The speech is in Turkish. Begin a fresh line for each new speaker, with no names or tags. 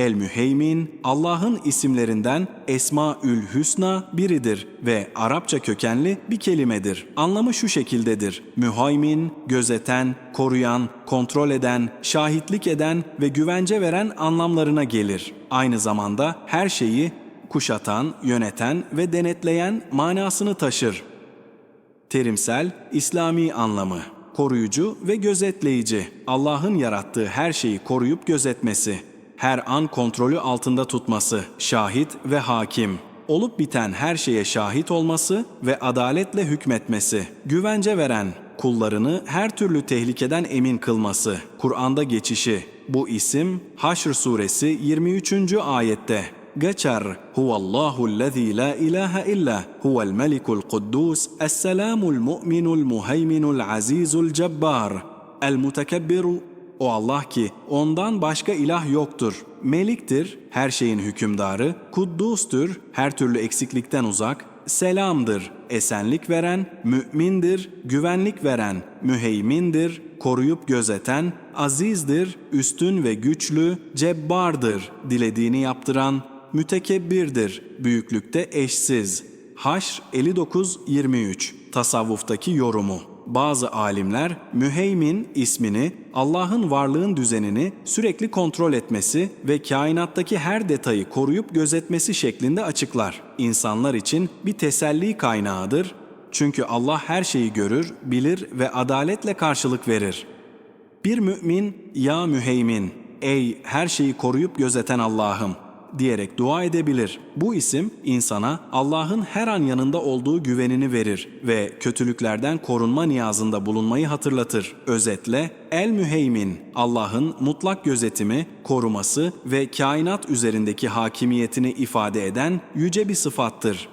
El-Müheymin, Allah'ın isimlerinden Esmaül Hüsna biridir ve Arapça kökenli bir kelimedir. Anlamı şu şekildedir. Mühaymin, gözeten, koruyan, kontrol eden, şahitlik eden ve güvence veren anlamlarına gelir. Aynı zamanda her şeyi kuşatan, yöneten ve denetleyen manasını taşır. Terimsel, İslami anlamı. Koruyucu ve gözetleyici. Allah'ın yarattığı her şeyi koruyup gözetmesi. Her an kontrolü altında tutması. Şahit ve hakim. Olup biten her şeye şahit olması ve adaletle hükmetmesi. Güvence veren, kullarını her türlü tehlikeden emin kılması. Kur'an'da geçişi. Bu isim Haşr suresi 23. ayette geçer. Huvallahu allazi la ilahe illa huvel melikul kuddus esselamul mu'minul muheyminul azizul cebbar el mutekebbiru o Allah ki ondan başka ilah yoktur. Meliktir, her şeyin hükümdarı, kuddustur, her türlü eksiklikten uzak, selamdır, esenlik veren, mümindir, güvenlik veren, müheymindir, koruyup gözeten, azizdir, üstün ve güçlü, cebbardır, dilediğini yaptıran, mütekebbirdir, büyüklükte eşsiz. Haşr 59-23 Tasavvuftaki yorumu bazı alimler müheymin ismini Allah'ın varlığın düzenini sürekli kontrol etmesi ve kainattaki her detayı koruyup gözetmesi şeklinde açıklar. İnsanlar için bir teselli kaynağıdır. Çünkü Allah her şeyi görür, bilir ve adaletle karşılık verir. Bir mümin, ya müheymin, ey her şeyi koruyup gözeten Allah'ım diyerek dua edebilir. Bu isim insana Allah'ın her an yanında olduğu güvenini verir ve kötülüklerden korunma niyazında bulunmayı hatırlatır. Özetle El Müheymin Allah'ın mutlak gözetimi, koruması ve kainat üzerindeki hakimiyetini ifade eden yüce bir sıfattır.